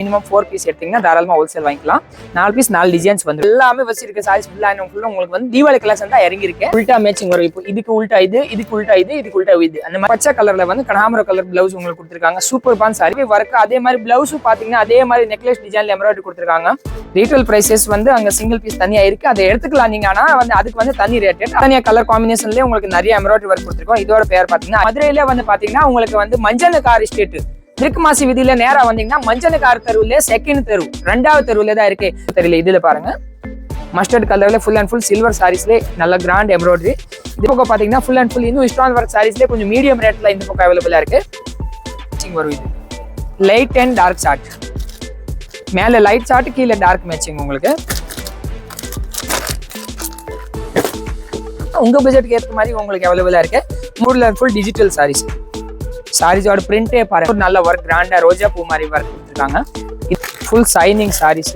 Minimum four piece எடுத்தீங்கன்னா தாராளமா wholesale வாங்கிக்கலாம். நாலு பீஸ் நாலு டிசைன்ஸ் வந்து எல்லாமே வச்சிருக்க சாரீஸ் ஃபுல்லாக ஃபுல்லாக உங்களுக்கு வந்து தீபாவளி கலெக்ஷன் தான் இறங்கிருக்கு உல்டா மேட்சிங் வரும். இப்போ இதுக்கு உல்ட்டா இது இதுக்கு உல்டா இது இதுக்கு உல்ட்டா இது அந்த மாதிரி பச்சை கலர்ல வந்து கனாமர கலர் பிளவுஸ் உங்களுக்கு கொடுத்துருக்காங்க. சூப்பர் பான் சாரி ஒர்க் அதே மாதிரி பிளவுஸும் பாத்தீங்கன்னா அதே மாதிரி நெக்லஸ் டிசைன்ல எம்ப்ராய்டரி கொடுத்துருக்காங்க. ரீட்டைல் ப்ரைஸஸ் வந்து அங்க சிங்கிள் பீஸ் தனியாக இருக்குது அதை எடுத்துக்கலாம் நீங்க. ஆனா வந்து அதுக்கு வந்து தனி ரேட் தனியாக கலர் காம்பினேஷன்லேயே உங்களுக்கு நிறைய எம்ப்ராய்டரி ஒர்க் கொடுத்துருக்கோம். இதோட பேர் பாத்தீங்கன்னா மதுரையிலே வந்து பாத்தீங்கன்னா உங்களுக்கு வந்து மஞ்சள் ஸ்டேட் திருக்குமாசி விதியில நேரா வந்தீங்கன்னா மஞ்சனக்கார தெருவுல செகண்ட் தெரு ரெண்டாவது தெருவுல தான் இருக்கு. தெரியல இதுல பாருங்க. மஸ்டர்ட் கலர்ல ஃபுல் அண்ட் ஃபுல் சில்வர் சாரீஸ்ல நல்ல கிராண்ட் எம்ப்ராய்டரி இது பக்கம் பாத்தீங்கன்னா ஃபுல் அண்ட் ஃபுல் இன்னும் இஸ்டான் ஒர்க் சாரீஸ்ல கொஞ்சம் மீடியம் ரேட்ல இந்த பக்கம் அவைலபிளா இருக்கு. வரும் இது. லைட் அண்ட் டார்க் சார்ட் மேல லைட் சார்ட் கீழே டார்க் மேட்சிங் உங்களுக்கு. உங்க பட்ஜெட்டுக்கு ஏற்ற மாதிரி உங்களுக்கு அவைலபிளா இருக்கு. மூணுல ஃபுல் டிஜிட்டல் சாரீஸ் சாரீஸோட பிரிண்டே பாருங்க. ஒரு நல்ல ஒர்க் கிராண்டா ரோஜா பூ மாதிரி ஒர்க் கொடுத்துருக்காங்க. இது ஃபுல் சைனிங் சாரீஸ்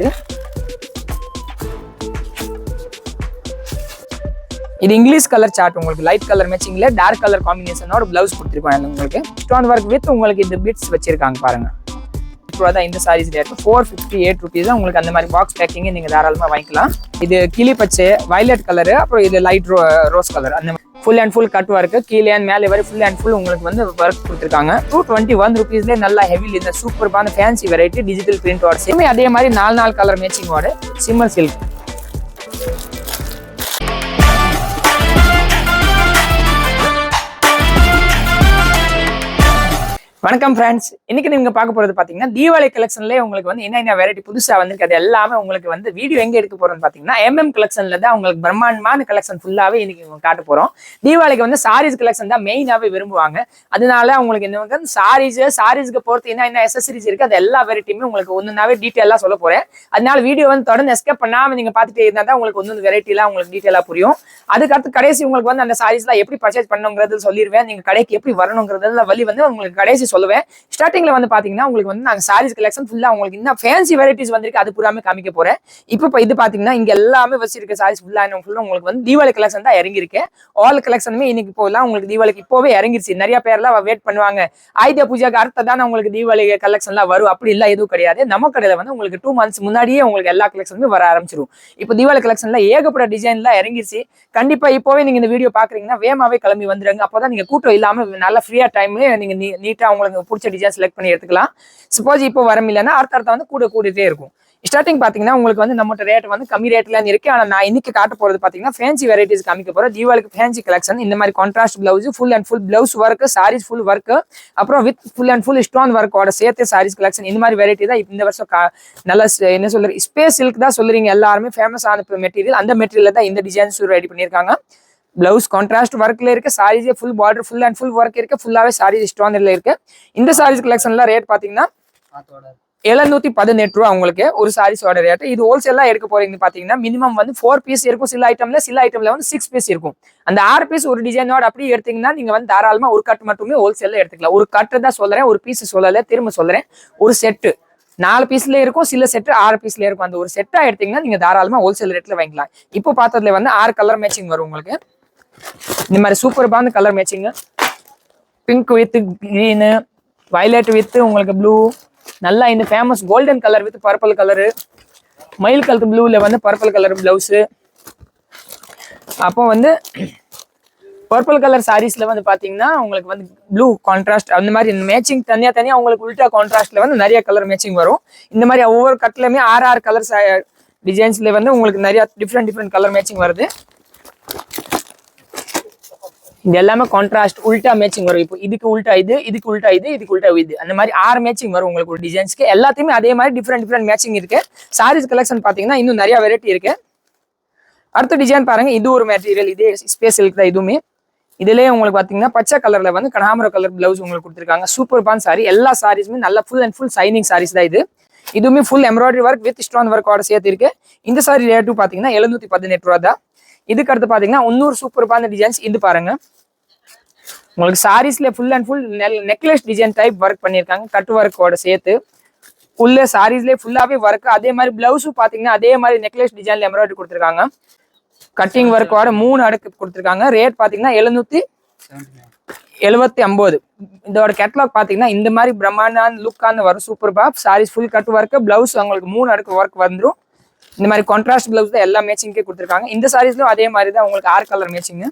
இது இங்கிலீஷ் கலர் சார்ட் உங்களுக்கு. லைட் கலர் மேட்சிங்ல டார்க் கலர் காம்பினேஷனோட பிளவுஸ் கொடுத்துருக்கோம் உங்களுக்கு. ஸ்டோன் ஒர்க் வித் உங்களுக்கு இந்த பிட்ஸ் வச்சிருக்காங்க பாருங்க. ரூபா தான் இந்த சாரீஸ் இருக்கு. ஃபோர் ஃபிஃப்டி எயிட் ருபீஸ் தான் உங்களுக்கு அந்த மாதிரி பாக்ஸ் பேக்கிங் நீங்க தாராளமா வாங்கிக்கலாம். இது கிளி பச்சை வயலட் கலர் அப்புறம் இது லைட் ரோ ரோஸ் கலர் அந்த full and full cut work கீழே அண்ட் மேலே வரை ஃபுல் அண்ட் ஃபுல் உங்களுக்கு வந்து ஒர்க் கொடுத்துருக்காங்க. டூ டுவெண்ட்டி ஒன் ருபீஸ்லேயே நல்லா ஹெவி இந்த சூப்பர்பான ஃபேன்சி வெரைட்டி டிஜிட்டல் பிரிண்டோட சேமே அதே மாதிரி நாலு நாலு கலர் மேட்சிங்கோட சிம்மர் சில்க் வணக்கம் ஃப்ரெண்ட்ஸ் இன்னைக்கு நீங்க பார்க்க போறது பாத்தீங்கன்னா தீபாவளி கலெக்ஷன்லேயே உங்களுக்கு வந்து என்னென்ன வெரைட்டி புதுசா வந்திருக்கு அது எல்லாமே உங்களுக்கு வந்து வீடியோ எங்க எடுக்க போறோம்னு பாத்தீங்கன்னா எம்எம் கலெக்ஷன்ல தான் உங்களுக்கு பிரம்மாண்டமான கலெக்ஷன் ஃபுல்லாவே இன்னைக்கு காட்ட போறோம். தீபாவளிக்கு வந்து சாரீஸ் கலெக்ஷன் தான் மெயினாவே விரும்புவாங்க. அதனால உங்களுக்கு என்ன சாரீஸ் சாரீஸ்க்கு பொறுத்து என்ன என்ன எசசரிஸ் இருக்கு அது எல்லா வெரைட்டியுமே உங்களுக்கு ஒன்றுனாவே டீட்டெயிலாக சொல்ல போறேன். அதனால வீடியோ வந்து தொடர்ந்து எஸ்கேப் பண்ணாம நீங்க பார்த்துட்டே இருந்தா தான் உங்களுக்கு ஒன்று வெரைட்டிலாம் உங்களுக்கு டீட்டெயிலாக புரியும். அதுக்கடுத்து கடைசி உங்களுக்கு வந்து அந்த சாரீஸ்லாம் எப்படி பர்ச்சேஸ் பண்ணுங்கிறது சொல்லிடுவேன் நீங்க கடைக்கு எப்படி வரணுங்கிறதுல வழி வந்து உங்களுக்கு கடைசி சொல்லுவேன். ஸ்டார்டிங்ல வந்து பாத்தீங்கன்னா உங்களுக்கு வந்து நாங்கள் சாரீஸ் கலெக்ஷன் ஃபுல்லா உங்களுக்கு இன்னும் ஃபேன்சி வெரைட்டிஸ் வந்திருக்கு. அது பூராமே காமிக்க போறேன். இப்போ இப்போ இது பாத்தீங்கன்னா இங்க எல்லாமே வச்சிருக்க சாரீஸ் ஃபுல்லா ஃபுல்லா உங்களுக்கு வந்து தீபாவளி கலெக்ஷன் தான் இறங்கிருக்கு ஆல் கலெக்ஷனுமே இன்னைக்கு போகலாம் உங்களுக்கு தீபாவளிக்கு இப்போவே இறங்கிருச்சு. நிறைய பேர்லாம் வெயிட் பண்ணுவாங்க. ஆயுத பூஜாக்கு அடுத்த தான் உங்களுக்கு தீபாவளி கலெக்ஷன்லாம் வரும். அப்படி இல்ல எதுவும் கிடையாது. நம்ம கடையில வந்து உங்களுக்கு டூ மந்த்ஸ் முன்னாடியே உங்களுக்கு எல்லா கலெக்ஷனுமே வர ஆரம்பிச்சிடும் இப்போ தீபாவளி கலெக்ஷன்ல ஏகப்பட்ட டிசைன்லாம் இறங்கிருச்சு. கண்டிப்பா இப்போவே நீங்க இந்த வீடியோ பாக்குறீங்கன்னா வேகமாவே கிளம்பி வந்துருங்க. அப்போதான் நீங்க கூட்டம் இல்லாம நல்லா ஃப்ரீயா டைம்ல நீங்க நீட்டா உங்களுக்கு பிடிச்ச டிசைன் செலக்ட் பண்ணி எடுத்துக்கலாம். சப்போஸ் இப்போ வர இல்லைன்னா அடுத்த அடுத்த வந்து கூட கூடிட்டே இருக்கும். ஸ்டார்டிங் பார்த்தீங்கன்னா உங்களுக்கு வந்து நம்மகிட்ட ரேட் வந்து கம்மி ரேட்ல இருக்கு. ஆனால் நான் இன்னைக்கு காட்ட போறது பாத்தீங்கன்னா ஃபேன்சி வெரைட்டிஸ் காமிக்க போகிறோம் தீபாவளிக்கு ஃபேன்சி கலெக்ஷன் இந்த மாதிரி contrast blouse full and full blouse work sarees full work அப்புறம் with full and full stone ஒர்க்கோட சேர்த்து சாரீஸ் கலெக்ஷன் இந்த மாதிரி வெரைட்டி தான் இந்த வருஷம் நல்ல என்ன சொல்றது? ஸ்பேஸ் சில்க் தான் சொல்றீங்க எல்லாருமே. ஃபேமஸ் ஆன மெட்டீரியல் அந்த மெட்டீரியல் தான் இந்த டிசைன்ஸ் ரெடி பண்ணியிருக்காங்க. பிளவுஸ் கான்ட்ராஸ்ட் ஒர்க்ல இருக்கு சாரீஸே full border full and full work இருக்கு ஃபுல்லாவே சாரீஸ் ஸ்டோன்ல இருக்கு. இந்த சாரீஸ் கலெக்ஷன்ல ரேட் பாத்தீங்கன்னா எழுநூத்தி பதினெட்டு ரூபா உங்களுக்கு ஒரு சாரீஸோட ரேட் இது ஹோல்சேலா எடுக்க போறீங்க பாத்தீங்கன்னா மினிமம் வந்து ஃபோர் பீஸ் இருக்கும் சில ஐட்டம்ல சில ஐட்டம்ல வந்து சிக்ஸ் பீஸ் இருக்கும். அந்த ஆறு பீஸ் ஒரு டிசைனோட அப்படி எடுத்தீங்கன்னா நீங்க வந்து தாராளமா ஒரு கட் மட்டுமே ஹோல்சேல்ல எடுத்துக்கலாம். ஒரு கட்டு தான் சொல்றேன் ஒரு பீஸ் சொல்லல திரும்ப சொல்றேன். ஒரு செட்டு நாலு பீஸ்ல இருக்கும் சில செட்டு ஆறு பீஸ்ல இருக்கும். அந்த ஒரு செட்டா எடுத்தீங்கன்னா நீங்க தாராளமா ஹோல்சேல் ரேட்ல வாங்கிக்கலாம். இப்போ பார்த்ததுல வந்து ஆறு கலர் மேட்சிங் வரும் உங்களுக்கு. இந்த மாதிரி சூப்பர் அந்த colour matching pink with green violet with உங்களுக்கு ப்ளூ நல்லா இந்த famous golden colour with purple colour மயில் கலர் ப்ளூவில் வந்து பர்பிள் கலர் ப்ளவுஸு அப்போ வந்து பர்பிள் கலர் சாரீஸில் வந்து பார்த்தீங்கன்னா உங்களுக்கு வந்து ப்ளூ கான்ட்ராஸ்ட் அந்த மாதிரி மேட்சிங் தனியாக தனியாக உங்களுக்கு உல்டா கான்ட்ராஸ்ட்டில் வந்து நிறைய கலர் மேட்சிங் வரும். இந்த மாதிரி ஒவ்வொரு கட்லையுமே ஆறு ஆறு கலர் டிசைன்ஸ்ல வந்து உங்களுக்கு நிறையா டிஃப்ரெண்ட் டிஃப்ரெண்ட் கலர் மேட்சிங் வருது. இது எல்லாமே கான்ட்ராஸ்ட் உல்டா மேட்சிங் வரும். இப்போ இதுக்கு உல்டா இது இதுக்கு உல்டா இது இதுக்கு உல்டா இது அந்த மாதிரி ஆறு மேட்சிங் வரும் உங்களுக்கு ஒரு டிசைன்ஸ்க்கு எல்லாத்தையுமே அதே மாதிரி டிஃப்ரெண்ட் டிஃப்ரெண்ட் மேட்சிங் இருக்கு. சாரீஸ் கலெக்ஷன் பாத்தீங்கன்னா இன்னும் நிறைய வெரைட்டி இருக்கு. அடுத்த டிசைன் பாருங்க. இது ஒரு மெட்டீரியல் இதே ஸ்பேஸ் சில்க் தான் இதுவுமே. இதுலேயே உங்களுக்கு பாத்தீங்கன்னா பச்சை கலர்ல வந்து கனாமர கலர் பிளவுஸ் உங்களுக்கு கொடுத்துருக்காங்க. சூப்பர் பான் சாரி எல்லா சாரீஸுமே நல்ல full and full shining sarees தான் இது. இதுவுமே full embroidery work with stone ஒர்க்கோட சேர்த்து இருக்கு. இந்த சாரி ரேட்டும் பார்த்தீங்கன்னா எழுநூத்தி பதினெட்டு ரூபா தான் இதுக்கு அடுத்து பாத்தீங்கன்னா இன்னொரு சூப்பர் பான் டிசைன்ஸ் இது பாருங்க. உங்களுக்கு சாரீஸ்ல full and full necklace design type work பண்ணியிருக்காங்க. கட் ஒர்க்கோட சேர்த்து. உள்ள சாரீஸ்லேயே ஃபுல்லாகவே ஒர்க் அதே மாதிரி பிளவுஸும் பார்த்தீங்கன்னா அதே மாதிரி நெக்லஸ் டிசைன்ல எம்ப்ராய்டரி கொடுத்துருக்காங்க. கட்டிங் ஒர்க்கோட மூணு அடுக்கு கொடுத்துருக்காங்க. ரேட் பார்த்தீங்கன்னா எழுநூற்றி எழுபத்தி ஐம்பது. இதோட கேட்லாக் பார்த்தீங்கன்னா இந்த மாதிரி பிரம்மாண்டான லுக்கான வரும். Super pop sarees full cut work blouse அவங்களுக்கு மூணு அடுக்கு ஒர்க் வந்துடும் இந்த மாதிரி கான்ட்ராஸ்ட் பிளவுஸ் தான் எல்லா மேட்சிங்கே கொடுத்துருக்காங்க. இந்த சாரீஸ்லையும் அதே மாதிரி தான் உங்களுக்கு ஆறு கலர் மேட்சிங்கு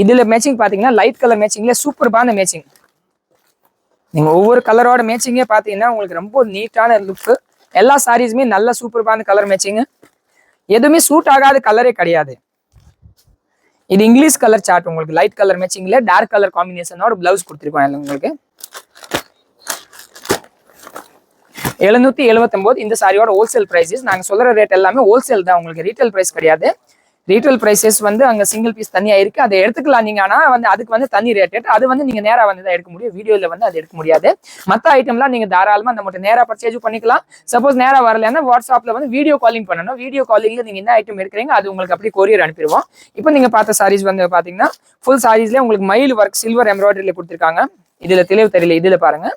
இதில் மேட்சிங் பார்த்தீங்கன்னா லைட் கலர் மேட்சிங்ல சூப்பர்பான மேட்சிங் நீங்கள் ஒவ்வொரு கலரோட மேட்சிங்கே பார்த்தீங்கன்னா உங்களுக்கு ரொம்ப நீட்டான லுக்கு எல்லா சாரீஸுமே நல்ல சூப்பர்பான கலர் மேட்சிங்கு எதுவுமே சூட் ஆகாத கலரே கிடையாது. இது இங்கிலீஷ் கலர் சார்ட் உங்களுக்கு. லைட் கலர் மேட்சிங்ல டார்க் கலர் காம்பினேஷனோட பிளவுஸ் கொடுத்துருக்கோம் உங்களுக்கு. எழுநூத்தி எழுபத்தொம்போது இந்த சாரியோட ஹோல்சேல் ப்ரைஸஸ் நாங்கள் சொல்ற ரேட் எல்லாமே ஹோல்சேல் தான். உங்களுக்கு ரீட்டைல் ப்ரைஸ் கிடையாது. ரீட்டைல் ப்ரைஸஸ் வந்து அங்கே சிங்கிள் பீஸ் தனியாக இருக்கு. அதை எடுத்துக்கலாம் நீங்கள் ஆனால் வந்து அதுக்கு வந்து தனி ரேட் அது வந்து நீங்கள் நேராக வந்து தான் எடுக்க முடியும். வீடியோவில் வந்து அது எடுக்க முடியாது. மற்ற ஐட்டம்லாம் நீங்கள் தாராளமாக நம்மகிட்ட நேராக பர்ச்சேஸ் பண்ணிக்கலாம். சப்போஸ் நேராக வரலன்னா வாட்ஸ்அப்பில் வந்து வீடியோ காலிங் பண்ணணும். வீடியோ காலிங்ல நீங்கள் என்ன ஐட்டம் எடுக்கிறீங்க அது உங்களுக்கு அப்படியே கொரியர் அனுப்பிடுவோம். இப்போ நீங்கள் பார்த்த சாரீஸ் வந்து பார்த்தீங்கன்னா ஃபுல் சாரீஸ்லேயே உங்களுக்கு மயில் ஒர்க் சில்வர் எம்ப்ராய்டரியில் கொடுத்துருக்காங்க. இதில் தெளிவு தெரியல. இதில் பாருங்கள்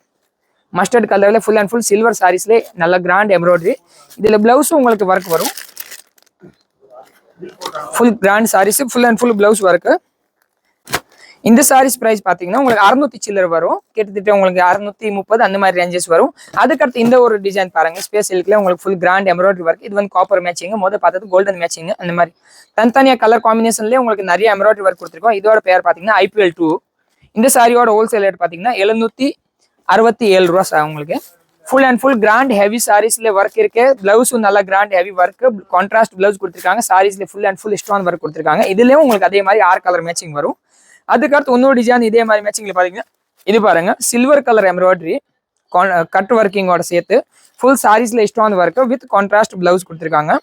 மஸ்டர்ட் கலரில் ஃபுல் அண்ட் ஃபுல் சில்வர் சாரீஸ்லேயே நல்ல கிராண்ட் எம்ப்ராய்டரி இதில் ப்ளவுஸும் உங்களுக்கு ஒர்க் வரும். Full grand sarees full and full blouse work இந்த சாரீஸ் ப்ரைஸ் பார்த்தீங்கன்னா உங்களுக்கு அறுநூத்தி சில்லர் வரும். கிட்டத்தட்ட உங்களுக்கு அறுநூத்தி முப்பது அந்த மாதிரி ரேஞ்சஸ் வரும். அதுக்கடுத்து இந்த ஒரு டிசைன் பாருங்க. ஸ்பேஸ் சில்க்ல உங்களுக்கு ஃபுல் கிராண்ட் எம்ப்ராய்டரி ஒர்க் இது வந்து காப்பர் மேட்சிங் முதல் பார்த்தது கோல்டன் மேட்சிங் அந்த மாதிரி. தனித்தனியாக கலர் காம்பினேஷன்லேயே உங்களுக்கு நிறைய எம்ப்ராய்டரி ஒர்க் கொடுத்துருக்கோம். இதோட பேர் பார்த்தீங்கன்னா ஐபிஎல் டூ இந்த சாரியோட ஹோல்சேல் ரேட் பார்த்தீங்கன்னா எழுநூத்தி அறுபத்தி ஏழு ரூபா சார் உங்களுக்கு. Full and full grand heavy சாரீஸ்ல work இருக்கு. பிளவுஸும் நல்லா grand heavy work contrast blouse கொடுத்துருக்காங்க. சாரீஸ்ல full and full stone work கொடுத்துருக்காங்க. இதுலயும் உங்களுக்கு அதே மாதிரி ஆறு கலர் மேட்சிங் வரும். அதுக்கடுத்து இன்னொரு டிசைன் இதே மாதிரி மேட்சிங்ல பாத்தீங்கன்னா இது பாருங்க. சில்வர் கலர் எம்ப்ராய்டரி கட் ஒர்க்கிங்கோட சேர்த்து full சாரீஸ்ல stone work with contrast blouse கொடுத்துருக்காங்க.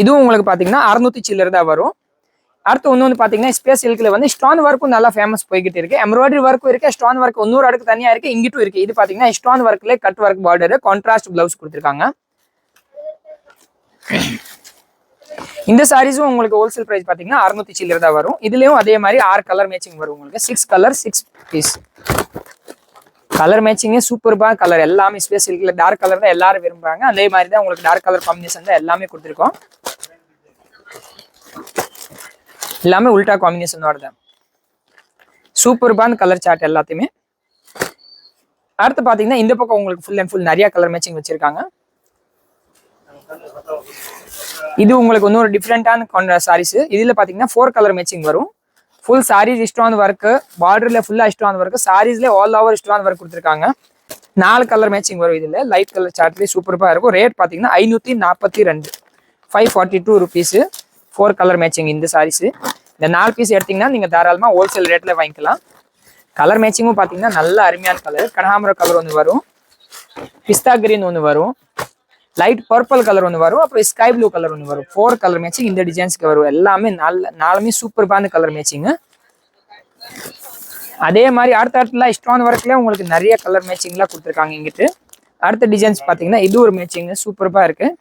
இதுவும் உங்களுக்கு பாத்தீங்கன்னா அறுநூத்தி சில்லர் தான் வரும். அடுத்து இன்னொன்று பார்த்தீங்கன்னா ஸ்பேஸ் சில்க்ல வந்து ஸ்டான் ஒர்க்கும் நல்லா ஃபேமஸ் போய்கிட்டு இருக்கு. எம்ப்ராய்டரி ஒர்க்கும் இருக்கு. ஸ்டான் ஒர்க் இன்னொரு அடுக்கு தனியாக இருக்கு. இங்கிட்டும் இருக்கு. இது பார்த்தீங்கன்னா ஸ்டான் ஒர்க்கில் cut work border contrast blouse கொடுத்துருக்காங்க. இந்த சாரீஸும் உங்களுக்கு ஹோல்சேல் ப்ரைஸ் பார்த்தீங்கன்னா அறுநூத்தி சில்லர் தான் வரும். இதுலையும் அதே மாதிரி ஆறு கலர் மேட்சிங் வரும் உங்களுக்கு. Six colour six piece colour மேட்சிங்கே சூப்பர்பாக கலர் எல்லாமே ஸ்பேஸ் சில்க்ல டார்க் கலர் தான் எல்லாரும் விரும்புறாங்க. அதே மாதிரி தான் உங்களுக்கு டார்க் கலர் காம்பினேஷன் தான் எல்லாமே கொடுத்துருக்கோம். எல்லாமே உல்டா காம்பினேஷனோட தான். சூப்பர்பான கலர் சார்ட் எல்லாத்தையுமே. அடுத்து பார்த்தீங்கன்னா இந்த பக்கம் உங்களுக்கு ஃபுல் அண்ட் ஃபுல் நிறைய கலர் மேட்சிங் வச்சிருக்காங்க. இது உங்களுக்கு இன்னொரு டிஃப்ரெண்டான சாரீஸ் இதுல பாத்தீங்கன்னா ஃபோர் கலர் மேட்சிங் வரும். ஃபுல் சாரீஸ் இஷ்டான ஒர்க்கு பார்டர்ல ஃபுல்லா இஷ்டமான ஒர்க்கு சாரீஸ்ல ஆல் ஓவர் இஷ்டான ஒர்க் கொடுத்துருக்காங்க. நாலு கலர் மேட்சிங் வரும் இதுல. லைட் கலர் சார்ட்லேயே சூப்பர்பா இருக்கும். ரேட் பாத்தீங்கன்னா ஐநூத்தி நாற்பத்தி ரெண்டு. Five forty two rupees four colour matching இந்த சாரீஸ் இந்த நாலு பீஸ் எடுத்தீங்கன்னா நீங்கள் தாராளமாக ஹோல்சேல் ரேட்டில் வாங்கிக்கலாம். கலர் மேட்சிங்கும் பார்த்தீங்கன்னா நல்ல அருமையான கலர் கனகாமரம் கலர் ஒன்று வரும். பிஸ்தா கிரீன் ஒன்று வரும். லைட் பர்பிள் கலர் ஒன்று வரும். அப்புறம் ஸ்கை ப்ளூ கலர் ஒன்று வரும். ஃபோர் கலர் மேட்சிங் இந்த டிசைன்ஸ்க்கு வரும். எல்லாமே நல்ல நாலுமே சூப்பர்பான கலர் மேட்சிங்கு அதே மாதிரி அடுத்த இடத்துல ஸ்டோன் ஒர்க்ல உங்களுக்கு நிறைய கலர் மேட்சிங்லாம் கொடுத்துருக்காங்க இங்கிட்டு. அடுத்த டிசைன்ஸ் பார்த்தீங்கன்னா இது ஒரு மேட்சிங்கு சூப்பர்பாக இருக்குது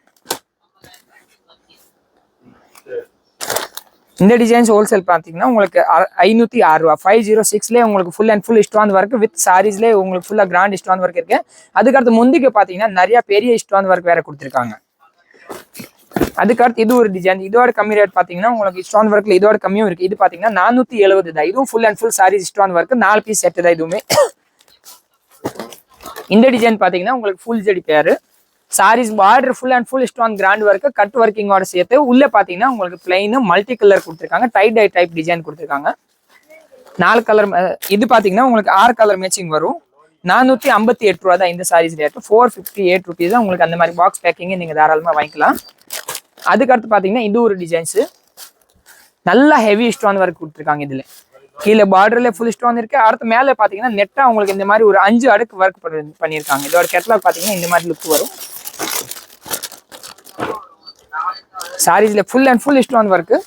இந்த டிசைன்ஸ் ஹோல்சேல் பார்த்தீங்கன்னா உங்களுக்கு அ- ஐநூத்தி ஆறு ரூபா ஃபைவ் ஜீரோ சிக்ஸ்லேயே உங்களுக்கு full and full stone work with சாரீஸ்லேயே உங்களுக்கு ஃபுல்லாக கிராண்ட் ஸ்டோன் ஒர்க் இருக்கு. அதுக்கடுத்து முந்திக்கு பார்த்தீங்கன்னா நிறைய பெரிய ஸ்டோன் ஒர்க் வேற கொடுத்துருக்காங்க. அதுக்கடுத்து இது ஒரு டிசைன் இதோட கம்மி ரேட் பார்த்தீங்கன்னா உங்களுக்கு ஸ்டோன் ஒர்க்ல இதோட கம்மியும் இருக்கு. இது பார்த்தீங்கன்னா நானூற்றி எழுபது தான். இதுவும் full and full sarees stone work நாலு பீஸ் செட்டு தான் இதுவுமே. இந்த டிசைன் பார்த்தீங்கன்னா உங்களுக்கு ஃபுல் ஜெடி பேரு. Sarees border full and full stone grand work cut ஒர்க்கிங்கோட சேர்த்து உள்ளே பார்த்தீங்கன்னா உங்களுக்கு பிளைன் மல்டி கலர் கொடுத்துருக்காங்க. டைட் டை டைப் டிசைன் கொடுத்துருக்காங்க. நாலு கலர் இது பார்த்தீங்கன்னா உங்களுக்கு ஆறு கலர் மேட்சிங் வரும். நானூற்றி ஐம்பத்தி எட்டு ரூபா தான் இந்த sarees rate four fifty eight rupees தான் உங்களுக்கு அந்த மாதிரி பாக்ஸ் பேக்கிங்கே நீங்கள் தாராளமாக வாங்கிக்கலாம். அதுக்கடுத்து பார்த்தீங்கன்னா இது ஒரு டிசைன்ஸு நல்லா ஹெவி ஸ்டோன் ஒர்க் கொடுத்துருக்காங்க இதில். கீழே பார்டர்ல ஃபுல் ஸ்டோன் இருக்கு. அடுத்து மேலே பார்த்தீங்கன்னா நெட்டாக உங்களுக்கு இந்த மாதிரி ஒரு அஞ்சு அடுக்கு ஒர்க் பண்ணியிருக்காங்க. இதோட கெட்டலாக் பார்த்தீங்கன்னா இந்த மாதிரி லுக் வரும். சாரீஸில் full and full stone work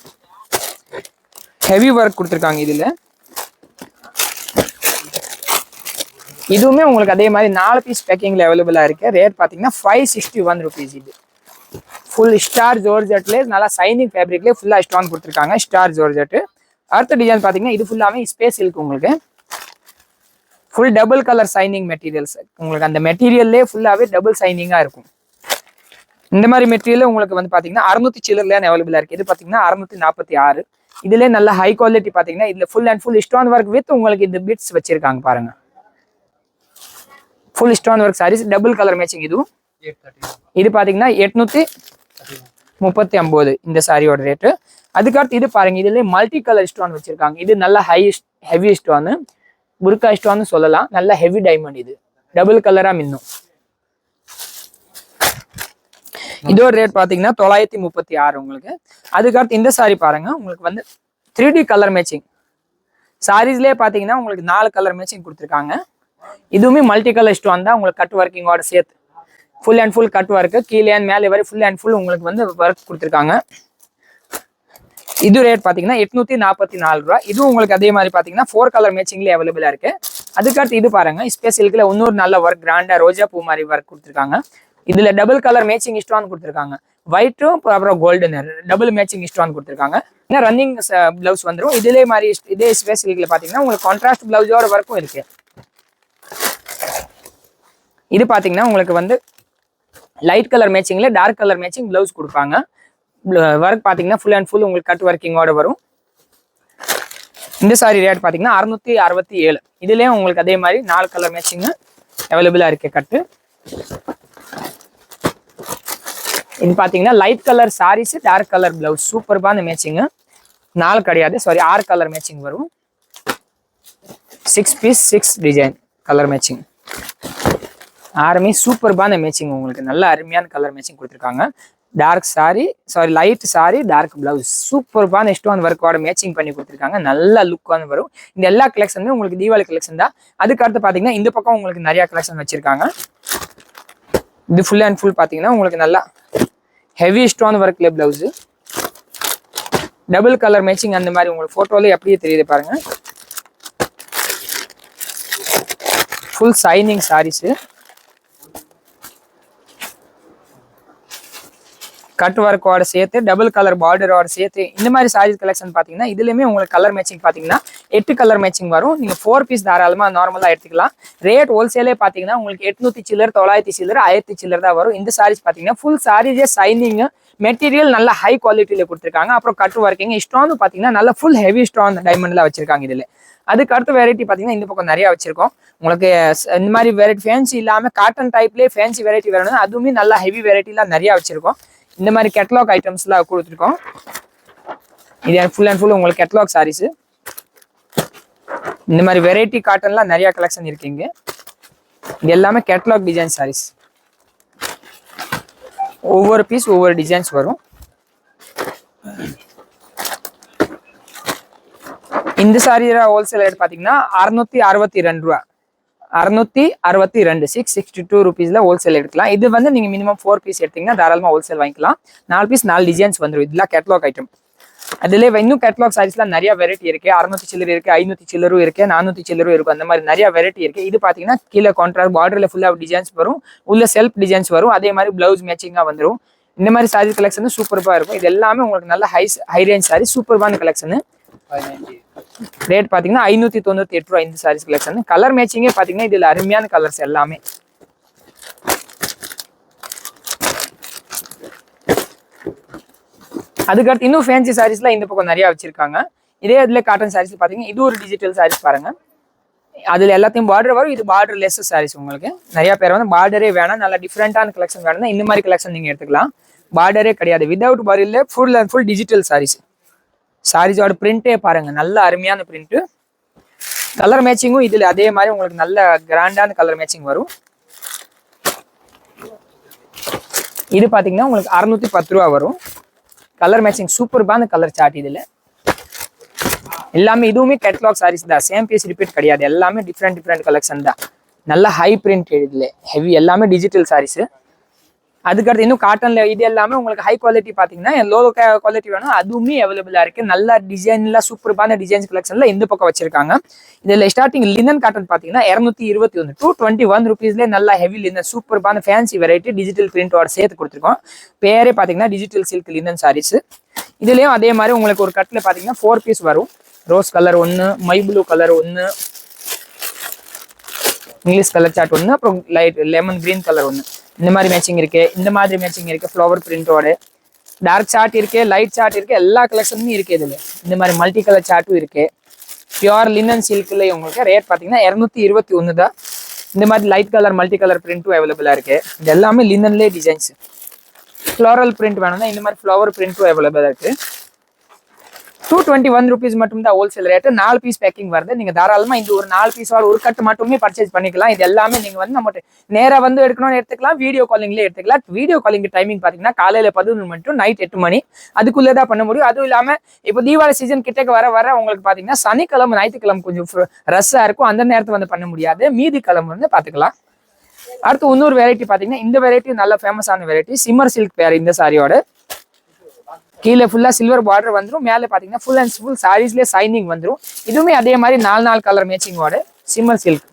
heavy work கொடுத்துருக்காங்க இதில். இதுவுமே உங்களுக்கு அதே மாதிரி நாலு பீஸ் பேக்கிங்கில் அவைலபிளாக இருக்கு. ரேட் பார்த்தீங்கன்னா ஃபைவ் சிக்ஸ்டி ஒன் ருபீஸ் இது. ஃபுல் ஸ்டார் ஜோர்ஜெட்ல நல்லா சைனிங் ஃபேப்ரிக்லேயே ஃபுல்லாக ஸ்டோன் கொடுத்துருக்காங்க. ஸ்டார் ஜோர்ஜெட்டு அடுத்த டிசைன் பார்த்தீங்கன்னா இது ஃபுல்லாகவே ஸ்பேஸ் இருக்கு உங்களுக்கு. Full double colour shining materials உங்களுக்கு அந்த மெட்டீரியல்லே ஃபுல்லாகவே டபுள் சைனிங்காக இருக்கும். இந்த மாதிரி மெட்டீரியல் உங்களுக்கு வந்து பார்த்தீங்கன்னா அறுநூத்தி சில்லர்லேயே அவைலபிளாக இருக்குது இது பார்த்தீங்கன்னா அறுநூத்தி நாற்பத்தி ஆறு. இதுலேயே நல்ல ஹை குவாலிட்டி பார்த்தீங்கன்னா இதில் full and full stone work with உங்களுக்கு இந்த பீட்ஸ் வச்சிருக்காங்க பாருங்க. Full stone work sarees double colour matching இதுவும் இது பார்த்தீங்கன்னா எட்நூத்தி முப்பத்தி ஒம்பது இந்த சாரியோட ரேட்டு அதுக்கடுத்து இது பாருங்க இதுல மல்டி கலர் ஸ்டோன் வச்சிருக்காங்க. இது நல்ல ஹை ஹெவி ஸ்டோனு புர்கா ஸ்டோன்னு சொல்லலாம். நல்ல ஹெவி டைமண்ட் இது. டபுள் கலரா மின்னும். இதோட ரேட் பாத்தீங்கன்னா தொள்ளாயிரத்தி முப்பத்தி ஆறு உங்களுக்கு. அதுக்கடுத்து இந்த சாரி பாருங்க. உங்களுக்கு வந்து த்ரீ டி கலர் மேட்சிங் சாரீஸ்லேயே பார்த்தீங்கன்னா உங்களுக்கு நாலு கலர் மேட்சிங் கொடுத்துருக்காங்க. இதுவுமே மல்டி கலர் ஸ்டோன் தான். உங்களுக்கு கட் ஒர்க்கிங்கோட சேர்த்து. Full and full cut work கீழே அண்ட் மேலே வரை ஃபுல் அண்ட் ஃபுல் உங்களுக்கு வந்து ஒர்க் கொடுத்துருக்காங்க. இது ரேட் பார்த்தீங்கன்னா எட்நூத்தி நாற்பத்தி நாலு ரூபா இதுவும் உங்களுக்கு அதே மாதிரி பார்த்தீங்கன்னா ஃபோர் கலர் மேட்சிங்லேயே அவைலபிளாக இருக்கு. அதுக்கடுத்து இது பாருங்க. ஸ்பெஷலுக்குல இன்னொரு நல்ல ஒர்க் கிராண்டா ரோஜா பூ மாதிரி ஒர்க் கொடுத்துருக்காங்க. இதுல டபுள் கலர் மேட்சிங் ஸ்டோன் கொடுத்துருக்காங்க. ஒயிட்டும் அப்புறம் கோல்டன் டபுள் மேட்சிங் ஸ்டோன் கொடுத்துருக்காங்க. ஏன்னா ரன்னிங் பிளவுஸ் வந்துடும் இதுலேயே மாதிரி இதே ஸ்பெஷலுக்குல பார்த்தீங்கன்னா உங்களுக்கு கான்ட்ராஸ்ட் பிளவுஸோட ஒர்க்கும் இருக்கு. இது பார்த்தீங்கன்னா உங்களுக்கு வந்து லைட் கலர் மேட்சிங்ல டார்க் கலர் மேட்சிங் பிளவுஸ் கொடுப்பாங்க. ஒர்க் பார்த்தீங்கன்னா ஃபுல் அண்ட் ஃபுல் உங்களுக்கு கட் ஒர்க்கிங்கோட வரும். இந்த சாரி ரேட் பார்த்தீங்கன்னா அறுநூத்தி அறுபத்தி ஏழு. இதுலேயும் உங்களுக்கு அதே மாதிரி நாலு கலர் மேட்சிங்கு அவைலபிளாக இருக்கு கட்டு இன்னு பார்த்தீங்கன்னா light colour saris dark colour blouse சூப்பர்பான மேட்சிங்கு நாலு கிடையாது. சாரி ஆறு கலர் மேட்சிங் வரும். Six piece six design colour matching ஆறுமே சூப்பர்பான மேட்சிங் உங்களுக்கு. நல்ல அருமையான கலர் மேட்சிங் கொடுத்துருக்காங்க. Dark sari sari light sari dark blouse சூப்பர்பான ஸ்டோன் ஒர்க்கோட மேட்சிங் பண்ணி கொடுத்துருக்காங்க. நல்ல லுக்கான வரும். இந்த எல்லா கலெக்ஷனுமே உங்களுக்கு தீபாவளி கலெக்ஷன் தான். அதுக்கு அடுத்து பார்த்தீங்கன்னா இந்த பக்கம் உங்களுக்கு நிறைய கலெக்ஷன் வச்சிருக்காங்க. இது ஃபுல் அண்ட் ஃபுல் பார்த்தீங்கன்னா உங்களுக்கு நல்லா ஹெவி ஸ்டோன் ஒர்க்ல பிளவுஸ் டபுள் கலர் மேட்சிங் அந்த மாதிரி உங்களுக்கு ஃபோட்டோவில் அப்படியே தெரியுது பாருங்க. ஃபுல் சைனிங் சாரீஸு கட் ஒர்க்கோட சேர்த்து டபுள் கலர் பார்டரோட சேர்த்து இந்த மாதிரி சாரீஸ் கலெக்ஷன் பார்த்தீங்கன்னா இதுலேயுமே உங்களுக்கு கலர் மேட்சிங் பார்த்தீங்கன்னா எட்டு கலர் மேட்சிங் வரும். நீங்கள் ஃபோர் பீஸ் தாராளமாக நார்மலாக எடுத்துக்கலாம். ரேட் ஹோல்சேலே பார்த்தீங்கன்னா உங்களுக்கு எட்நூத்தி சில்லர் தொள்ளாயிரத்தி சில்லர் ஆயிரத்தி சில்லர் தான் வரும். இந்த சாரீஸ் பார்த்தீங்கன்னா ஃபுல் சாரீஸே சைனிங் மெட்டீரியல் நல்ல ஹை குவாலிட்டியில் கொடுத்துருக்காங்க. அப்புறம் கட் ஒர்க்கிங் ஸ்டோன் பார்த்தீங்கன்னா நல்ல ஃபுல் ஹெவி ஸ்டோன் டைமண்டில் வச்சிருக்காங்க இதில். அதுக்கு அடுத்த வெரைட்டி பார்த்தீங்கன்னா இந்த பக்கம் நிறையா வச்சிருக்கோம். உங்களுக்கு இந்த மாதிரி வெரைட்டி ஃபேன்சி இல்லாமல் காட்டன் டைப்லேயே ஃபேன்சி வெரைட்டி வேணும்னா அதுவுமே நல்லா ஹெவி வெரைட்டிலாம் நிறையா வச்சிருக்கோம். இந்த மாதிரி கேட்லாக் ஐட்டம்ஸ்லாம் கொடுத்துருக்கோம். இது ஃபுல் அண்ட் ஃபுல் உங்களுக்கு கேட்லாக் சாரீஸ் இந்த மாதிரி வெரைட்டி காட்டன்லாம் நிறைய கலெக்ஷன் இருக்குங்க இது எல்லாமே கேட்லாக் டிசைன் சாரீஸ் ஒவ்வொரு பீஸ் ஒவ்வொரு டிசைன்ஸ் வரும். இந்த சாரி ஹோல்சேல் ரேட் பார்த்தீங்கன்னா அறுநூத்தி அறுபத்தி ரெண்டு ரூபா. அறுநூத்தி அறுபத்தி ரெண்டு சிக்ஸ் சிக்ஸ்டி டூ ருபீஸ்ல ஹோல்சேல் எடுக்கலாம். இது வந்து நீங்க மினிமம் ஃபோர் பீஸ் எடுத்தீங்கன்னா தாராளமாக ஹோல்சேல் வாங்கிக்கலாம். நாலு பீஸ் நாலு டிசைன்ஸ் வந்துடும் இதெல்லாம் கேட்லாக் ஐட்டம் அதுல இன்னும் கேட்லாக் சாரீஸ்லாம் நிறைய வெரைட்டி இருக்கு. அறுநூத்தி சில்லர் இருக்கு ஐநூத்தி சில்லரும் இருக்கு நானூத்தி சில்லரும் இருக்கு அந்த மாதிரி நிறைய வெரைட்டி இருக்கு. இது பாத்தீங்கன்னா கீழே கான்ட்ராக்ட் பார்டர்ல ஃபுல்லா டிசைன்ஸ் வரும். உள்ள செல்ஃப் டிசைன்ஸ் வரும். அதே மாதிரி பிளவுஸ் மேட்சிங்கா வந்துடும் இந்த மாதிரி சாரீஸ் கலெக்ஷன் சூப்பர்பா இருக்கும். இது எல்லாமே உங்களுக்கு நல்ல ஹை ஹை ரேஞ்ச் சாரி சூப்பர்பான கலெக்ஷன் ரேட் பார்த்தீங்கன்னா ஐநூற்றி தொண்ணூற்றி எட்டு ரூபா இந்த சாரீஸ் கலெக்ஷன் கலர் மேட்சிங்கே பார்த்தீங்கன்னா இதில் அருமையான கலர்ஸ் எல்லாமே. அதுக்கடுத்து இன்னும் ஃபேன்சி சாரீஸ்லாம் இந்த பக்கம் நிறையா வச்சுருக்காங்க. இதே இதில் காட்டன் சாரீஸ் பார்த்தீங்கன்னா இது ஒரு டிஜிட்டல் சாரீஸ் பாருங்கள் அதில் எல்லாத்தையும் பார்டர் வரும். இது பார்டர் லெஸ் சாரீஸ் உங்களுக்கு. நிறையா பேர் வந்து பார்டரே வேணாம். நல்லா டிஃப்ரெண்ட்டான கலெக்ஷன் வேணும்னா இந்த மாதிரி கலெக்ஷன் நீங்கள் எடுத்துக்கலாம். பார்டரே கிடையாது. வித்தவுட் பார்டர்ல full and full digital saris சாரீஸோட பிரிண்டே பாருங்க. நல்ல அருமையான பிரிண்ட்டு கலர் மேட்சிங்கும் இதில் அதே மாதிரி உங்களுக்கு நல்ல கிராண்டான கலர் மேட்சிங் வரும். இது பார்த்தீங்கன்னா உங்களுக்கு அறுநூத்தி பத்து ரூபா வரும். கலர் மேட்சிங் சூப்பர்பான கலர் சார்ட் இதில். எல்லாமே இதுவுமே கேட்லாக் சாரீஸ் தான். சேம் பீஸ் ரிப்பீட் கிடையாது. எல்லாமே டிஃப்ரெண்ட் டிஃப்ரெண்ட் கலெக்ஷன் தான். நல்ல ஹை பிரிண்ட் இதில். ஹெவி எல்லாமே டிஜிட்டல் சாரீஸு அதுக்கடுத்து இன்னும் காட்டன்ல இது எல்லாமே உங்களுக்கு ஹை குவாலிட்டி பாத்தீங்கன்னா லோ குவாலிட்டி வேணும். அதுவுமே அவைலபிளா இருக்கு. நல்ல டிசைன்ல சூப்பர்பான டிசைன்ஸ் கலெக்ஷன்ல இந்த பக்கம் வச்சிருக்காங்க? இதுல ஸ்டார்டிங் லினன் காட்டன் பாத்தீங்கன்னா இருநூத்தி இருபத்தி ஒன்று டூ டுவெண்ட்டி ஒன் ருபீஸ்ல நல்ல ஹெவி லினன் சூப்பர்பான ஃபேன்சி வெரைட்டி டிஜிட்டல் பிரிண்டோட சேர்த்து கொடுத்துருக்கோம். பேரே பாத்தீங்கன்னா டிஜிட்டல் சில்க் லினன் சாரீஸ் இதுலயும் அதே மாதிரி உங்களுக்கு ஒரு கட்டில் பாத்தீங்கன்னா ஃபோர் பீஸ் வரும். ரோஸ் கலர் ஒன்று மை ப்ளூ கலர் ஒன்று இங்கிலீஷ் கலர் சார்ட் ஒன்று அப்புறம் லைட் லெமன் கிரீன் கலர் ஒன்று இந்த மாதிரி மேட்சிங் இருக்கு இந்த மாதிரி மேட்சிங் இருக்கு ஃப்ளவர் பிரிண்டோடு டார்க் சார்ட் இருக்கு லைட் சார்ட் இருக்கு எல்லா கலெக்ஷனும் இருக்கு இதுல. இந்த மாதிரி மல்டி கலர் சார்ட்டும் இருக்கு. பியூர் லினன் சில்க்ல உங்களுக்கு ரேட் பாத்தீங்கன்னா இரநூத்தி இருபத்தி ஒன்று தான். இந்த மாதிரி லைட் கலர் மல்டி கலர் பிரிண்ட்டும் அவைலபிளா இருக்கு. இது எல்லாமே லினன்லேயே டிசைன்ஸ் ஃப்ளோரல் பிரிண்ட் வேணும்னா இந்த மாதிரி ஃப்ளவர் பிரிண்ட்டும் அவைலபிளா இருக்கு. டூ டுவெண்ட்டி ஒன் ருபீஸ் மட்டும் தான் ஹோல்சேல் ரேட்டு நாலு பீஸ் பேக்கிங் வருது. நீங்கள் தாராளமாக இந்த ஒரு நாலு பீஸோட ஒரு கட்டு மட்டுமே பர்ச்சேஸ் பண்ணிக்கலாம். இது எல்லாமே நீங்கள் வந்து நம்ம நேராக வந்து எடுக்கணும்னு எடுத்துக்கலாம். வீடியோ காலிங்லேயே எடுத்துக்கலாம். வீடியோ காலிங் டைமிங் பார்த்தீங்கன்னா காலையில் பதினொன்று மணி to நைட் எட்டு மணி. அதுக்குள்ளே தான் பண்ண முடியும். அதுவும் இல்லாமல் இப்போ தீபாவளி சீசன் கிட்டக்கு வர வர உங்களுக்கு பார்த்தீங்கன்னா சனிக்கிழமை ஞாயிற்றுக்கிழமை கொஞ்சம் ரஷ்ஷாக இருக்கும். அந்த நேரத்தில் வந்து பண்ண முடியாது. மீதி கிழமை வந்து பார்த்துக்கலாம் அடுத்து இன்னொரு வெரைட்டி பார்த்தீங்கன்னா இந்த வெரைட்டி நல்ல ஃபேமஸான வெரைட்டி சிம்மர் சில்க் பேர் இந்த சாரியோட கீழே ஃபுல்லாக சில்வர் பார்டர் வந்துரும். மேலே பார்த்தீங்கன்னா ஃபுல் அண்ட் ஃபுல் சாரீஸ்லேயே சைனிங் வந்துடும் இதுவுமே அதே மாதிரி நாலு நாலு கலர் மேட்சிங்கோட சிம்மர் சில்க்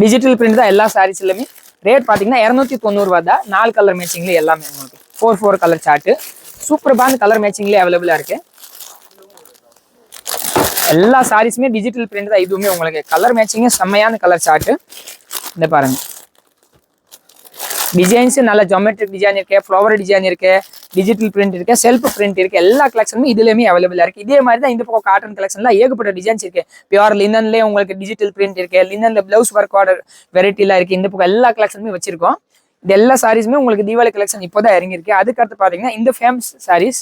டிஜிட்டல் பிரிண்ட் தான் எல்லா சாரீஸ்லையுமே ரேட் பார்த்தீங்கன்னா இரநூத்தி தொண்ணூறுவா தான். நாலு கலர் மேட்சிங்ல எல்லாமே உங்களுக்கு. ஃபோர் ஃபோர் கலர் சார்ட்டு சூப்பர்பான கலர் மேட்சிங்லேயே அவைலபிளாக இருக்கு. எல்லா சாரீஸுமே டிஜிட்டல் பிரிண்ட் தான். இதுவுமே உங்களுக்கு கலர் மேட்சிங்கே செம்மையான கலர் சார்ட்டு இந்த பாருங்கள் டிசைன்ஸ் நல்ல ஜொமெட்ரிக் டிசைன் இருக்கு ஃப்ளவர் டிசைன் இருக்கு டிஜிட்டல் பிரிண்ட் இருக்கு செல்ஃப் பிரிண்ட் இருக்கு எல்லா கலெக்ஷனுமே இதுலயுமே அவைலபிளா இருக்கு. இதே மாதிரி தான் இந்த பக்கம் காட்டன் கலெக்ஷன்ல ஏகப்பட்ட டிசைன்ஸ் இருக்கு. பியூர் லினன்லேயே உங்களுக்கு டிஜிட்டல் பிரிண்ட் இருக்கு லினன்ல பிளவுஸ் ஒர்க் ஆர்டர் வெரைட்டிலாம் இருக்கு இந்த பக்கம் எல்லா கலெக்ஷனுமே வச்சிருக்கோம். இது எல்லா சாரீஸுமே உங்களுக்கு தீபாவளி கலெக்ஷன் இப்போதான் இறங்கியிருக்கு. அதுக்கு அடுத்து பாத்தீங்கன்னா இந்த ஃபேமஸ் சாரீஸ்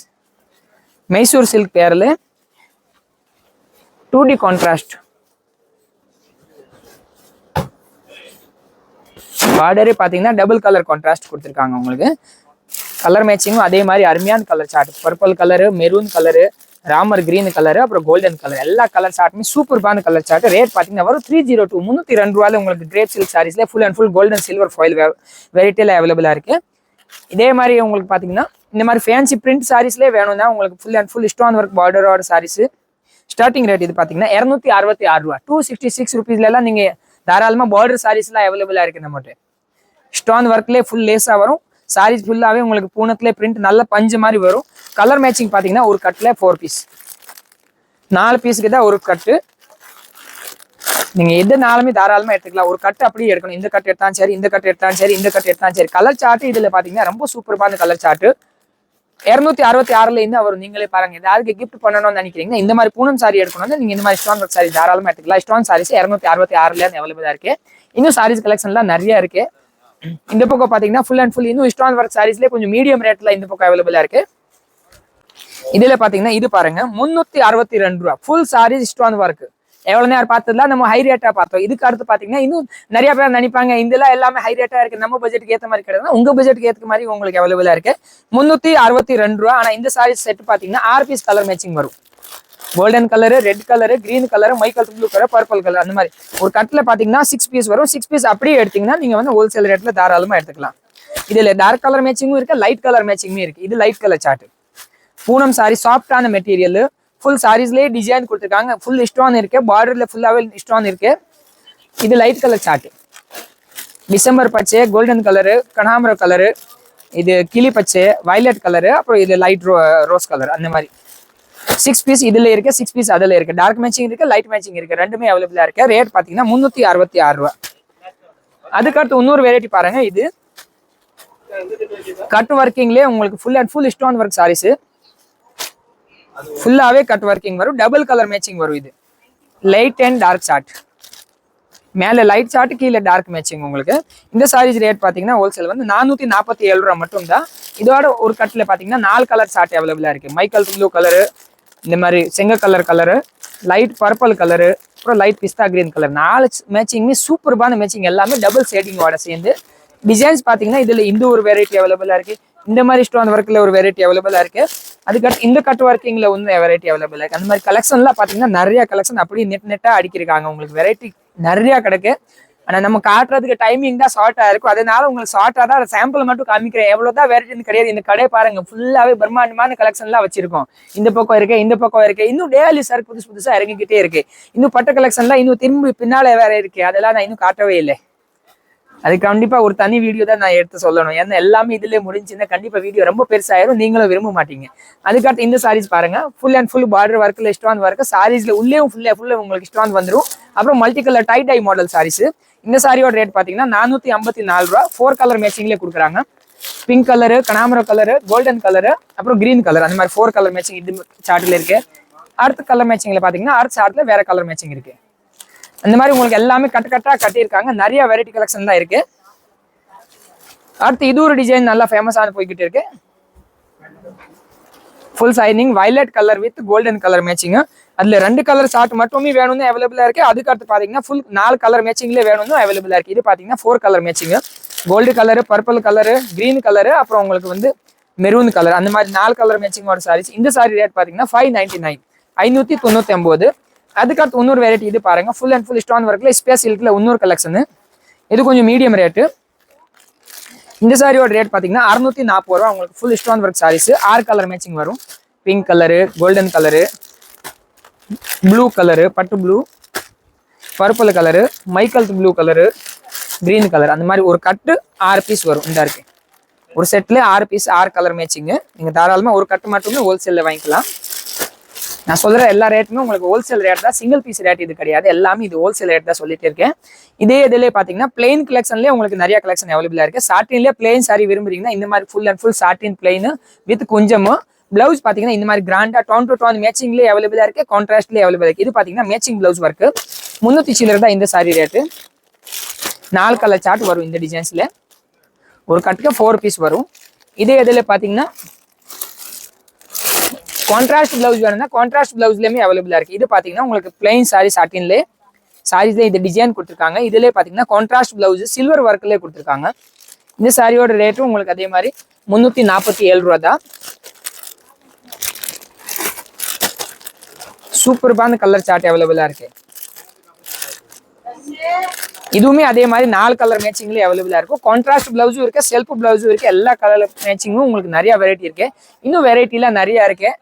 மைசூர் சில்க் பேர்ல டூ டி கான்ட்ராஸ்ட் பார்டரே பார்த்தீங்கன்னா டபுள் கலர் கான்ட்ராஸ்ட் கொடுத்துருக்காங்க உங்களுக்கு. கலர் மேட்சிங்கும் அதே மாதிரி அருமையான colour chart purple colour maroon colour Ramar green colour அப்புறம் கோல்டன் கலர் எல்லா கலர் சார்ட்டுமே சூப்பர்பான கலர் சார்ட் ரேட் பார்த்தீங்கன்னா வரும் த்ரீ ஜீரோ டூ முந்நூற்றி ரெண்டு ரூபாயில் உங்களுக்கு crepe silk சாரீஸ்ல full and full golden silver foil வெரைட்டியில் அவைலபிளாக இருக்கு. இதே மாதிரி உங்களுக்கு பார்த்தீங்கன்னா இந்த மாதிரி ஃபேன்சி பிரிண்ட் சாரீஸ்லேயே வேணும்னா உங்களுக்கு full and full stone work பார்டரோட saris starting rate இது பார்த்தீங்கன்னா இரநூத்தி அறுபத்தி ஆறு ரூபா டூ சிக்ஸ்டி சிக்ஸ் ருபீஸ்லாம் நீங்கள் தாராளமாக பார்டர் சாரீஸ்லாம் அவைலபிளாக இருக்கு நம்மகிட்ட. ஸ்டோன் ஒர்க்லேயே ஃபுல் லேஸாக வரும். சாரீஸ் ஃபுல்லாகவே உங்களுக்கு பூனத்துலேயே பிரிண்ட் நல்ல பஞ்சு மாதிரி வரும். கலர் மேட்சிங் பார்த்தீங்கன்னா ஒரு கட்டில் ஃபோர் பீஸ் நாலு பீஸுக்கு தான் ஒரு கட்டு நீங்கள் எது நாளுமே தாராளமாக எடுத்துக்கலாம். ஒரு கட்டு அப்படியே எடுக்கணும். இந்த கட்டு எடுத்தாலும் சரி இந்த கட்டு எடுத்தாலும் சரி இந்த கட்டு எடுத்தாலும் சரி. கலர் சார்ட்டு இதில் பார்த்தீங்கன்னா ரொம்ப சூப்பரான கலர் சார்ட்டு இரநூத்தி அறுபத்தி ஆறுல இருந்து வரும் நீங்களே பாருங்க. ஏதாவது கிஃப்ட் பண்ணணும்னு நினைக்கிறீங்க இந்த மாதிரி பூனம் சாரி எடுக்கணும் நீங்க இந்த மாதிரி ஸ்டோன் ஒர்க் சாரி தாராளமா எடுத்துக்கலாம். ஸ்டோன் சாரீஸ் இரநூத்தி அறுபத்தி ஆறுல அவைலபிளா இருக்கு. இன்னும் சாரீஸ் கலெக்ஷன்லாம் நிறைய இருக்கு. இந்த பக்கம் பாத்தீங்கன்னா ஃபுல் அண்ட் ஃபுல் இன்னும் ஸ்டோன் ஒர்க் சாரீஸ்லேயே கொஞ்சம் மீடியம் ரேட்ல இந்த பக்கம் அவைலபிளா இருக்கு. இதுல பாத்தீங்கன்னா இது பாருங்க முன்னூத்தி அறுபத்தி ரெண்டு ரூபா. ஃபுல் சாரீஸ் ஸ்டோன் ஒர்க் எவ்வளவு நேரம் பார்த்ததுல நம்ம ஹை ரேட்டா பார்த்தோம். இதுக்கு அடுத்து பாத்தீங்கன்னா இன்னும் நிறைய பேர் நினைப்பாங்க இதெல்லாம் எல்லாமே ஹை ரேட்டா இருக்கு. நம்ம பட்ஜெட்டுக்கு ஏத்த மாதிரி கிடையாது உங்க பட்ஜெட்டுக்கு ஏத்த மாதிரி உங்களுக்கு அவைலபிளா இருக்கு. முன்னூத்தி அறுபத்தி ரெண்டு ரூபா. ஆனா இந்த சாரீஸ் செட் பாத்தீங்கன்னா ஆறு பீஸ் கலர் மேட்சிங் வரும். Golden colour red colour green colour Michael blue colour purple colour அந்த மாதிரி. ஒரு கட்டில் பார்த்தீங்கன்னா சிக்ஸ் பீஸ் வரும். சிக்ஸ் பீஸ் அப்படியே எடுத்தீங்கன்னா நீங்கள் வந்து ஹோல்சேல் ரேட்டில் தாராளமாக எடுத்துக்கலாம். இதில் டார்க் கலர் மேட்சிங்கும் இருக்குது லைட் கலர் மேட்சிங்கும் இருக்குது இது light colour chart Poonam sari சாஃப்டான மெட்டீரியல் ஃபுல் சாரீஸ்லேயே டிசைன் கொடுத்துருக்காங்க. ஃபுல் ஸ்டோன் இருக்கு. பார்டரில் ஃபுல்லாகவே ஸ்டோன் இருக்கு. இது லைட் கலர் சார்ட் டிசம்பர் பச்சை கோல்டன் கலரு கனாமர கலரு இது கிளி பச்சை வயலட் கலரு அப்புறம் இது லைட் ரோ ரோஸ் கலர் அந்த மாதிரி. சிக்ஸ் பீஸ் இதுல இருக்கு சிக்ஸ் பீஸ் அதுல இருக்கு. டார்க் மேட்சிங் இருக்கு லைட் மேட்சிங் இருக்கு. ரெண்டுமே அவைலபிளா இருக்கு. ரேட் பாத்தீங்கன்னா முன்னூத்தி அறுபத்தி ஆறு ரூபா அதுக்கடுத்து இன்னொரு வெரைட்டி பாருங்க. இது கட் ஒர்க்கிங்லேயே உங்களுக்கு full and full stone work saris ஃபுல்லாகவே கட் ஒர்க்கிங் வரும். டபுள் கலர் மேட்சிங் வரும் இது. லைட் அண்ட் டார்க் சார்ட் மேலே லைட் ஷார்ட் கீழே டார்க் மேட்சிங் உங்களுக்கு. இந்த சாரீஸ் ரேட் பார்த்தீங்கன்னா ஹோல்சேல் வந்து நானூற்றி நாற்பத்தி ஏழு ரூபா மட்டும் தான் இதோட ஒரு கட்டில் பார்த்தீங்கன்னா நாலு கலர் சார்ட் அவைலபிளாக இருக்குது மைக்கல் ப்ளூ கலரு இந்த மாதிரி செங்க colour colour light purple colour அப்புறம் லைட் பிஸ்தா கிரீன் கலர் நாலு மேட்சிங்குமே சூப்பர்பான மேட்சிங் எல்லாமே டபுள் ஷேடிங்கோட சேர்ந்து. டிசைன்ஸ் பார்த்தீங்கன்னா இதில் இந்த ஒரு வெரைட்டி அவைலபிளாக இருக்குது இந்த மாதிரி ஸ்டோன் ஒர்க்கில் ஒரு வெரைட்டி அவைலபிளாக இருக்குது அதுக்கடுத்து இந்த கட் ஒர்க்கிங்கில் வந்து வெரைட்டி அவைலபிள் இருக்குது அந்த மாதிரி கலெக்ஷன்லாம் பார்த்தீங்கன்னா நிறையா கலெக்ஷன் அப்படியே நெட் நெட்டாக அடிக்கிருக்காங்க. உங்களுக்கு வெரைட்டி நிறையா கிடக்கு. ஆனா நம்ம காட்டுறதுக்கு டைமிங் தான் ஷார்ட்டா இருக்கும். அதனால உங்களுக்கு ஷார்ட்டா தான் சாம்பிள் மட்டும் காமிக்கிறேன். எவ்வளவுதான் வெரைட்டி கிடையாது. இந்த கடை பாருங்க. ஃபுல்லாவே பிரம்மாண்டமான கலெக்ஷன்லாம் வச்சிருக்கோம். இந்த பக்கம் இருக்கு இந்த பக்கம் இருக்கு. இன்னும் டேலி சார் புதுசு புதுசா இறங்கிக்கிட்டே இருக்கு. இன்னும் பட்ட கலெக்ஷன்லாம் இன்னும் திரும்பி பின்னால வேற இருக்கு. அதெல்லாம் நான் இன்னும் காட்டவே இல்லை. அது கண்டிப்பா ஒரு தனி வீடியோ தான் நான் எடுத்து சொல்லணும். ஏன்னா எல்லாமே இதுல முடிஞ்சுன்னா கண்டிப்பா வீடியோ ரொம்ப பெருசாயிரும். நீங்களும் விரும்ப மாட்டீங்க. அதுக்கடுத்து இந்த சாரீஸ் பாருங்க. ஃபுல் அண்ட் ஃபுல் பார்டர் ஒர்க்ல ஸ்டோன் ஒர்க் சாரீஸ்ல உள்ளேயும் ஃபுல்லா ஃபுல்லா உங்களுக்கு ஸ்டோன் வந்துடும் அப்புறம் மல்டி கலர் டைட் ஐ மாடல் சாரீஸ் இந்த சாரியோட ரேட் பாத்தீங்கன்னா நானூத்தி ஐம்பத்தி நாலு ரூபா. ஃபோர் கலர் மேட்சிங்லேயே கொடுக்குறாங்க. பிங்க் கலரு கனாமர கலரு கோல்டன் கலரு அப்புறம் கிரீன் கலர் அந்த மாதிரி ஃபோர் கலர் மேட்சிங் இது சார்ட்ல இருக்கு. அடுத்த கலர் மேட்சிங்ல பாத்தீங்கன்னா அடுத்த சார்ட்ல வேற கலர் மேட்சிங் இருக்கு. அந்த மாதிரி உங்களுக்கு எல்லாமே கட்டு கட்டாக கட்டியிருக்காங்க. நிறைய வெரைட்டி கலெக்ஷன் தான் இருக்கு. அடுத்து இது ஒரு டிசைன் நல்லா ஃபேமஸான போய்கிட்டு இருக்கு. Full shining violet colour with golden colour matching அதில் ரெண்டு கலர் ஷார்ட் மட்டுமே வேணும்னு அவைலபிளாக இருக்குது அதுக்கு அடுத்து ஃபுல் நாலு கலர் மேட்சிங்லேயே வேணும்னு அவைலபிளாக இருக்குது இது பார்த்தீங்கன்னா four colour matching gold colour purple colour green colour அப்புறம் உங்களுக்கு வந்து மெரூன் கலர் அந்த மாதிரி நாலு கலர் மேட்சிங்கோட சாரீஸ் இந்த சாரி ரேட் பார்த்தீங்கன்னா ஃபைவ் நைன்டி நைன் ஐநூற்றி தொண்ணூற்றி ஒம்பது அதுக்கடுத்து இன்னொரு வெரைட்டி இது பாருங்க. ஃபுல் அண்ட் ஃபுல் ஸ்டோன் ஒர்க்ல ஸ்பேஸ் சில்க்ல இன்னொரு கலெக்ஷன் இது கொஞ்சம் மீடியம் ரேட்டு இந்த சாரியோட ரேட் பார்த்தீங்கன்னா அறுநூத்தி நாற்பது ரூபா. உங்களுக்கு ஃபுல் ஸ்டோன் ஒர்க் சாரீஸ் ஆறு கலர் மேட்சிங் வரும். Pink colour golden colour blue colour பட்டு blue purple colour Michael blue colour green colour அந்த மாதிரி ஒரு கட்டு ஆறு பீஸ் வரும். இந்த இருக்கு ஒரு செட்டில் ஆறு பீஸ் ஆறு கலர் மேட்சிங்கு நீங்கள் தாராளமாக ஒரு கட்டு மட்டுமே ஹோல்சேல்ல வாங்கிக்கலாம். நான் சொல்கிற எல்லா ரேட்டுமே உங்களுக்கு ஹோல்சேல் ரேட் தான் சிங்கிள் பீஸ் ரேட் இது கிடையாது. எல்லாமே இது ஹோல்சேல் ரேட் தான் சொல்லிட்டு இருக்கேன். இதே இதுல பார்த்தீங்கன்னா பிளெயின் கலெக்ஷன்லேயே உங்களுக்கு நிறைய கலெக்ஷன் அவைலபிளாக இருக்குது சாட்டின்லேயே பிளெயின் சாரி விரும்புறீங்கன்னா இந்த மாதிரி full and full satin plain with கொஞ்சமும் பிளவுஸ் பார்த்தீங்கன்னா இந்த மாதிரி கிராண்டாக டோன் டு டோன் மேட்சிங்லேயே அவைலபிளாக இருக்குது கான்ட்ராஸ்ட்லேயே அவைலபிள் இருக்குது இது பார்த்தீங்கன்னா மேட்சிங் பிளவுஸ் ஒர்க்கு முந்நூற்றி சில்லர் தான் இந்த சாரி ரேட்டு நாலு கலர் சார்ட் வரும் இந்த டிசைன்ஸில் ஒரு கட்டுக்கு ஃபோர் பீஸ் வரும். இதே இதில் பார்த்தீங்கன்னா கான்ட்ராஸ்ட் பிளவுஸ் வேணும்னா கான்ட்ராஸ்ட் பிளவுஸ்லேயுமே அவைலபிளாக இருக்குது இது பார்த்தீங்கன்னா உங்களுக்கு பிளைன் சாரி சாட்டின்லே சாரீஸ்ல இந்த டிசைன் கொடுத்துருக்காங்க. இதுலேயே பார்த்தீங்கன்னா கான்ட்ராஸ்ட் பிளவுஸ் சில்வர் ஒர்க்லேயே கொடுத்துருக்காங்க. இந்த சாரியோட ரேட்டும் உங்களுக்கு அதே மாதிரி முந்நூற்றி நாற்பத்தி ஏழு ரூபா தான் சூப்பர்பான கலர் சார்ட் அவைலபிளாக இருக்கு. இதுவுமே அதே மாதிரி நாலு கலர் மேட்சிங்லேயே அவைலபிளாக இருக்கும். கான்ட்ராஸ்ட் பிளவுஸும் இருக்குது செல்ஃப் பிளவுஸும் இருக்குது எல்லா கலர் மேட்சிங்கும் உங்களுக்கு நிறைய வெரைட்டி இருக்குது இன்னும் வெரைட்டிலாம் நிறையா இருக்குது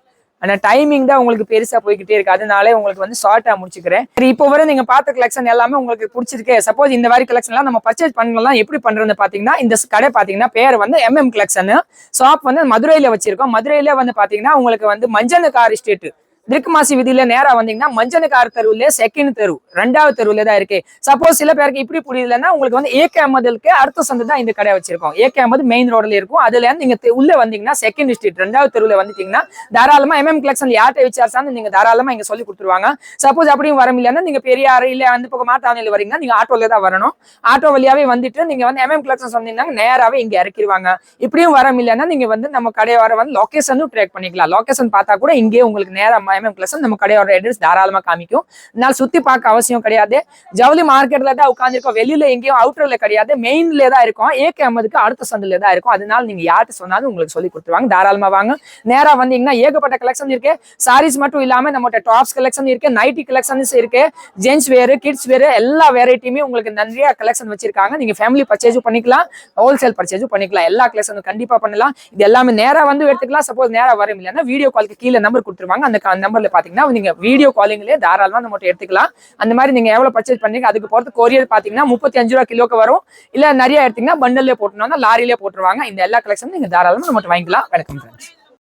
ஆனால் டைமிங் தான் உங்களுக்கு பெருசாக போய்கிட்டே இருக்கு. அதனாலே உங்களுக்கு வந்து ஷார்ட்டாக முடிச்சுக்கிறேன். சரி இப்போ வரை நீங்கள் பார்த்த கலெக்ஷன் எல்லாமே உங்களுக்கு பிடிச்சிருக்கு. சப்போஸ் இந்த மாதிரி கலெக்ஷன்லாம் நம்ம பர்ச்சேஸ் பண்ணலாம் எப்படி பண்ணுறதுன்னு பார்த்தீங்கன்னா இந்த கடை பார்த்தீங்கன்னா பேர் வந்து எம்எம் கலெக்ஷன் ஷாப் வந்து மதுரையில் வச்சிருக்கோம். மதுரையில் வந்து பார்த்தீங்கன்னா உங்களுக்கு வந்து மஞ்சள் கார் ஸ்டேட்டு திருக்குமாசி விதியில நேரா வந்தீங்கன்னா மஞ்சனுக்கார் தெருவுல செகண்ட் தெரு ரெண்டாவது தெருவுல தான் இருக்கு. சப்போஸ் சில பேருக்கு இப்படி புரியலன்னா உங்களுக்கு வந்து ஏகே அஹமதுக்கு அடுத்த சந்து தான் இந்த கடை வச்சிருக்கோம். ஏகே அஹமது மெயின் ரோட்ல இருக்கும். அதுல இருந்து நீங்க உள்ள வந்தீங்கன்னா செகண்ட் ஸ்ட்ரீட் ரெண்டாவது தெருவுல வந்துட்டீங்கன்னா தாராளமா எம்எம் கலெக்ஷன் யார்கிட்ட விசாரிச்சாலும் நீங்க தாராளமா இங்க சொல்லி கொடுத்துருவாங்க. சப்போஸ் அப்படியும் வர முடியலன்னா நீங்க அறை இல்ல அந்த பக்கம் மாட்டாவணியில வரீங்கன்னா நீங்க ஆட்டோல தான் வரணும். ஆட்டோ வழியாவே வந்துட்டு நீங்க வந்து எம்எம் கலெக்ஷன் சொன்னீங்கன்னா நேராவே இங்க இறக்கிடுவாங்க இப்படியும் வர முடியலன்னா நீங்க வந்து நம்ம கடை வர வந்து லொகேஷனும் ட்ராக் பண்ணிக்கலாம். லொகேஷன் பார்த்தா கூட இங்கேயே உங்களுக்கு நேரா எம்எம் கிளஸ் நம்ம கடையோட அட்ரஸ் தாராளமாக காமிக்கும். இதனால் சுற்றி பார்க்க அவசியம் கிடையாது. ஜவுளி மார்க்கெட்ல தான் உட்காந்துருக்கோம் வெளியில் எங்கேயும் அவுட்டரில் கிடையாது. மெயின்ல தான் இருக்கும். ஏகே அம்மதுக்கு அடுத்த சந்தில் தான் இருக்கும். அதனால நீங்க யார்கிட்ட சொன்னாலும் உங்களுக்கு சொல்லி கொடுத்துருவாங்க. தாராளமா வாங்க. நேரா வந்தீங்கன்னா ஏகப்பட்ட கலெக்ஷன் இருக்கு. சாரீஸ் மட்டும் இல்லாம நம்மகிட்ட டாப்ஸ் கலெக்ஷன் இருக்கு. நைட்டி கலெக்ஷன்ஸ் இருக்கு. ஜென்ஸ் வேறு கிட்ஸ் வேர் எல்லா வெரைட்டியுமே உங்களுக்கு நிறைய கலெக்ஷன் வச்சிருக்காங்க. நீங்க ஃபேமிலி பர்ச்சேஸும் பண்ணிக்கலாம். ஹோல்சேல் பர்ச்சேஸும் பண்ணிக்கலாம். எல்லா கலெக்ஷனும் கண்டிப்பா பண்ணலாம். இது எல்லாமே நேரா வந்து எடுத்துக்கலாம். சப்போஸ் நேரா வர இல்லைன்னா வீடியோ காலுக்கு கீழே நம்பர் கொடுத்துருவாங்க. அந்த நம்பர்ல பாத்தீங்கன்னா நீங்க வீடியோ காலிங்லயே தாராளமா நம்மகிட்ட எடுத்துக்கலாம். அந்த மாதிரி நீங்க எவ்வளவு பர்ச்சேஸ் பண்ணீங்க அதுக்கு போறது கொரியர் பாத்தீங்கன்னா முப்பத்தி அஞ்சு ரூபா கிலோக்கு வரும். இல்ல நிறைய எடுத்தீங்கன்னா பண்டல்லே போட்டுனா லாரியிலே போட்டுருவாங்க. இந்த எல்லா கலெக்ஷனும் நீங்க தாராளமா நம்மகிட்ட வாங்கிக்கலாம். வணக்கம் ஃப்ரெண்ட்ஸ்